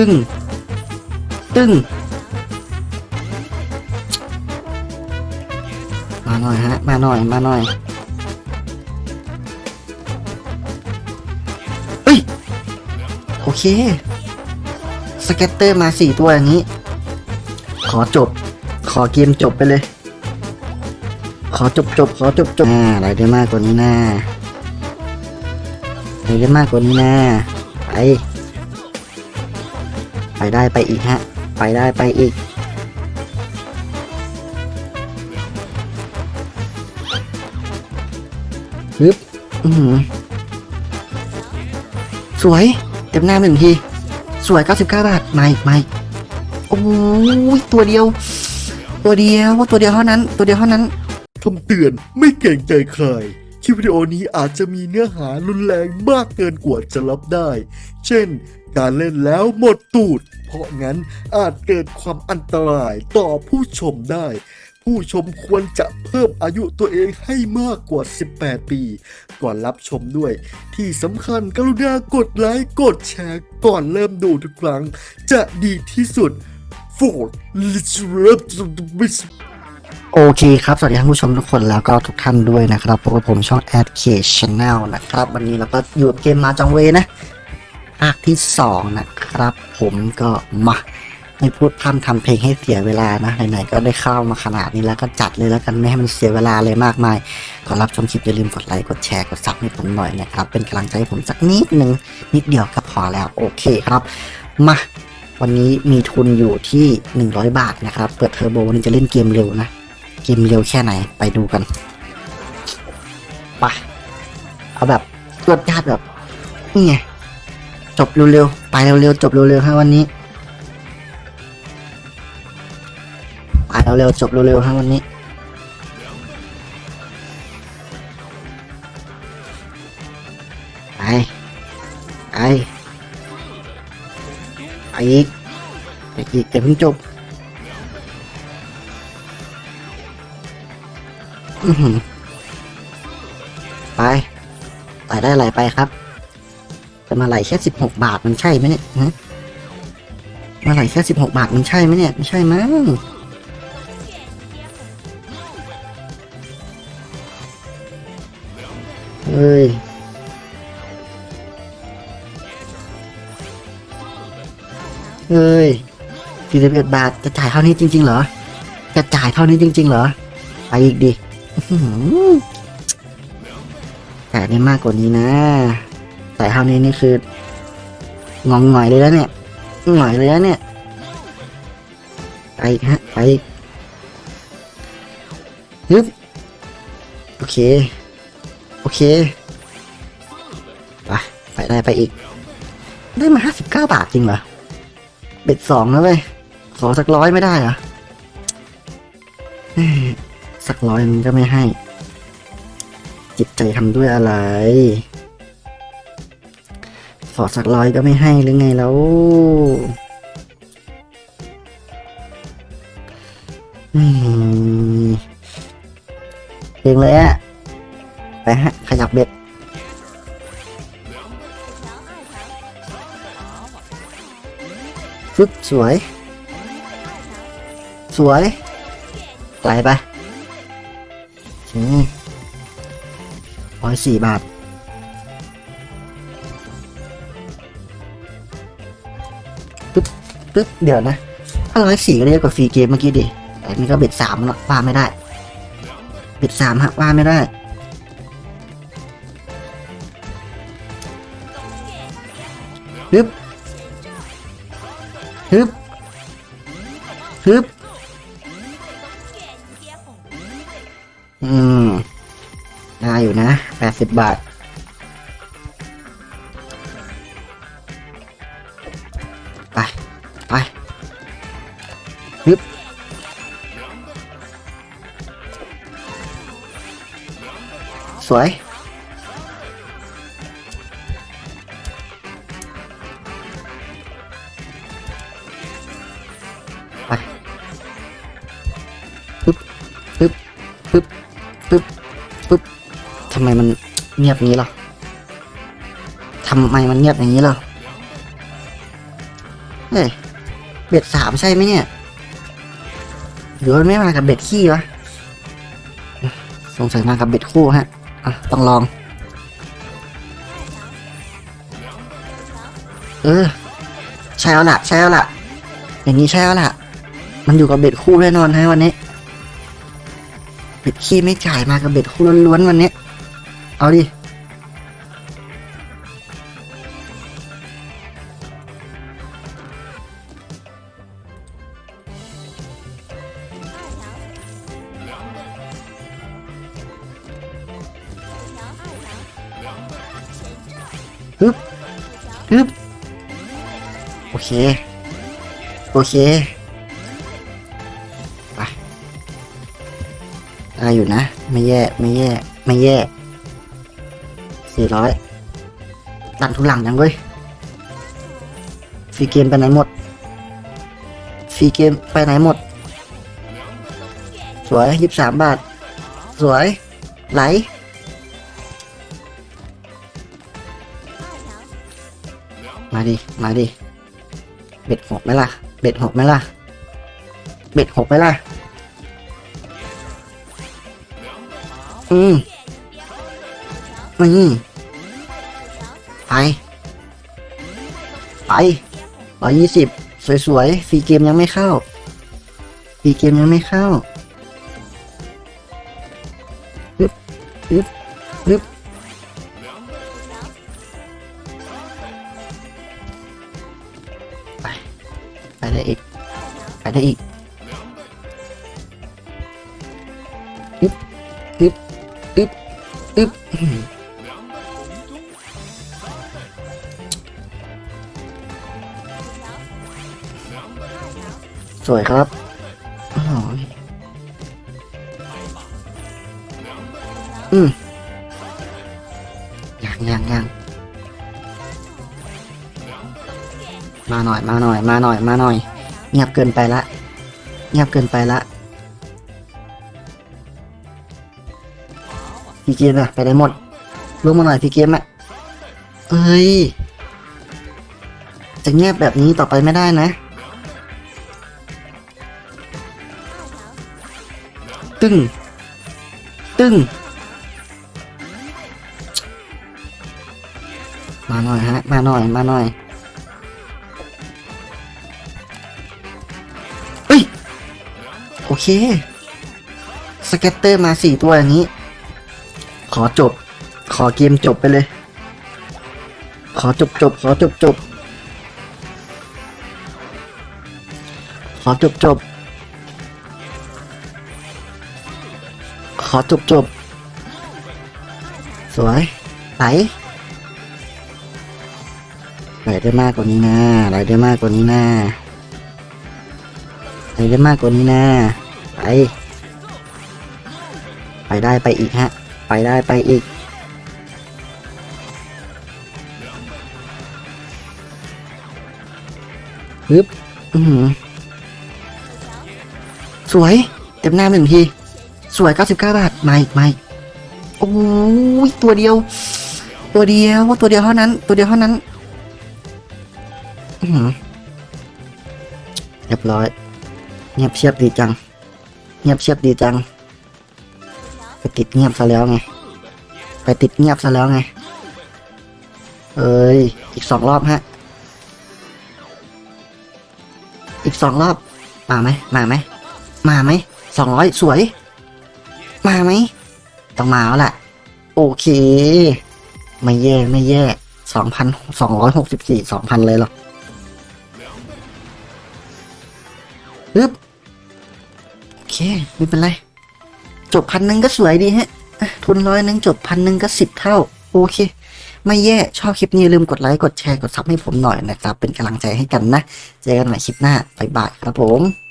ตึ้ง ตึ้ง มาหน่อยฮะ มาหน่อย มาหน่อยเฮ้ย โอเค สเก็ตเตอร์มาสี่ตัวอย่างนี้ ขอจบ ขอเกมจบไปเลย ขอจบจบขอจบจบอ่าอะไรได้มากกว่านี้นะอะไรได้มากกว่านี้นะไป ไปได้ไปอีกฮะ ไปได้ไปอีก ฮึบ อือหือสวย เต็มหน้าหนึ่งที สวย 99 บาท ไม่ไม่โอ้ยตัวเดียว ตัวเดียว ตัวเดียวเท่านั้น ตัวเดียวเท่านั้น คำเตือนไม่เกรงใจใคร คลิปวิดีโอนี้อาจจะมีเนื้อหารุนแรงมากเกินกว่าจะรับได้ เช่น การเล่นแล้วหมดตูด เพราะงั้นอาจเกิดความอันตรายต่อผู้ชมได้ ผู้ชมควรจะเพิ่มอายุตัวเองให้มากกว่า 18 ปี ก่อนรับชมด้วย ที่สำคัญกรุณากดไลค์กดแชร์ก่อนเริ่มดูทุกครั้ง จะดีที่สุด for literally โอเคครับ สวัสดีท่านผู้ชมทุกคนแล้วก็ทุกท่านด้วยนะครับพบกับผมช่อง a d k Channel นะครับ วันนี้เราก็อยู่กับเกมมาจังเวนะ ภาคที่ 2 นะครับ ผมก็มาไม่พูดพร่ำทำเพลงให้เสียเวลานะไหนๆก็ได้เข้ามาขนาดนี้แล้วก็จัดเลยแล้วกันไม่ให้มันเสียเวลาเลยมากมายก่อนรับชมคลิปอย่าลืมกดไลค์กดแชร์กดซับให้ผมหน่อยนะครับ เป็นกำลังใจให้ผมสักนิดนึงนิดเดียวก็พอแล้วโอเคครับมาวันนี้มีทุนอยู่ที่ 100 บาทนะครับ เปิดเทอร์โบวันนี้จะเล่นเกมเร็วนะ เกมเร็วแค่ไหนไปดูกันไปเอาแบบรวดญาติแบบนี่ไง จบเร็วๆ ไปเร็วๆ จบเร็วๆฮะวันนี้ ไปเร็วๆ จบเร็วๆฮะวันนี้ ไป ไป ไปอีกไปอีกอย่าเพิ่งจบไปไปได้อะไรไปครับ จะมาไหลแค่สิบหกบาทมันใช่ไหมเนี่ยฮะมาไหลแค่สิบหกบาทมันใช่ไหมเนี่ยไม่ใช่มั้งเฮ้ยเฮ้ยสี่สิบเอ็ดบาทจะจ่ายเท่านี้จริง ๆ เหรอ จะจ่ายเท่านี้จริง ๆ เหรอ ไปอีกดิแต่ได้มากกว่านี้นะ แต่เท่านี้นี่คืององหน่อยเลยแล้วเนี่ยหน่อยเลยแล้วเนี่ยไปฮะไปฮึบโอเค โอเคไปไปได้ไปอีก ได้มาห้าสิบเก้าบาทจริงเหรอเบ็ดสองนะเว้ยขอสักร้อยไม่ได้เหรอสักร้อยมันก็ไม่ให้ จิตใจทำด้วยอะไร อสักร้อยก็ไม่ให้หรือไงแล้วเพลงเลยอะไปฮะ ขยับเบ็ดฟึบสวย สวยไหลไปร้อยสี่บาท ปึ๊บเดี๋ยวนะถ้าร้อยสี่ก็เรียกว่าฟรีเกมเมื่อกี้ดิแต่นี่ก็เบ็ดสามแล้วว่าไม่ได้ เบ็ดสามฮะว่าไม่ได้ฮึบฮึบฮึบอืมได้อยู่นะแปดสิบบาท สวย ไปปึ๊บปึ๊บปึ๊บปึ๊บปึ๊บทำไมมันเงียบงี้ล่ะทำไมมันเงียบอย่างนี้ล่ะเฮ้ย เบ็ดสามใช่ไหมเนี่ยหรือว่ามันไม่มากับเบ็ดขี้วะ สงสัยมากับเบ็ดคู่ฮะ อะ ต้องลอง เออ ใช่แล้วล่ะ ใช่แล้วล่ะ อย่างนี้ใช่แล้วล่ะ มันอยู่กับเบ็ดคู่แน่นอนฮะวันนี้ เบ็ดขี้ไม่จ่ายมากับเบ็ดคู่ล้วนๆวันนี้ เอาดิ ฮึบฮึบโอเค โอเค ไปอะได้อยู่นะ ไม่แย่ ไม่แย่ ไม่แย่สี่ร้อยตัดทุกหลังยังเว้ยฟรีเกมไปไหนหมดฟรีเกมไปไหนหมด สวยยี่สิบสามบาท สวย ไหล มาดิ มาดิ เบ็ดหกไหมล่ะ เบ็ดหกไหมล่ะ เบ็ดหกไหมล่ะ อืมอืมไป ไปร้อยี่สิบสวยๆฟรีเกมยังไม่เข้าฟรีเกมยังไม่เข้าฮึบฮึบฮึบ ไปได้อีกอึ๊บอึ๊บอึ๊บอึ๊บสวยครับอ๋ออืมยังยังยังมาหน่อย มาหน่อย มาหน่อย มาหน่อย เงียบเกินไปละ เงียบเกินไปละพี่เกมอะไปได้หมดลงมาหน่อยพี่เกมอะเอ้ย จะเงียบแบบนี้ต่อไปไม่ได้นะ ตึ้ง ตึ้ง มาหน่อยฮะ มาหน่อย มาหน่อย โอเค สเก็ตเตอร์มาสี่ตัวอย่างนี้ ขอจบ ขอเกมจบไปเลย ขอจบจบขอจบจบขอจบจบขอจบจบสวยไหลไหลได้มากกว่านี้นะไหลได้มากกว่านี้นะ ไหลได้มากกว่านี้นะ ไป ไปได้ไปอีกฮะ ไปได้ไปอีก ฮึบ อือหือสวย เต็มหน้าหนึ่งที สวย 99 บาท มาอีกมาอีกโอ้ยตัวเดียว ตัวเดียวตัวเดียวเท่านั้น ตัวเดียวเท่านั้น อือหือเรียบร้อย งียบเชียบดีจัง เงียบเชียบดีจัง ไปติดเงียบซะแล้วไง ไปติดเงียบซะแล้วไง เอ้ย อีกสองรอบฮะ อีกสองรอบ มาไหม มาไหม มาไหม สองร้อยสวย มาไหม ต้องมาแล้วแหละโอเค ไม่แย่ ไม่แย่สองพันสองร้อยหกสิบสี่สองพันเลยหรอปึ๊บโอ ไม่เป็นไร จบพันหนึ่งก็สวยดีฮะอะทุนร้อยหนึ่งจบพันหนึ่งก็สิบเท่า โอเค ไม่แย่ ชอบคลิปนี้อย่าลืมกดไลค์ กดแชร์ กดซับให้ผมหน่อยนะครับ เป็นกำลังใจให้กันนะ เจอกันใหม่คลิปหน้า บ๊ายบายครับผม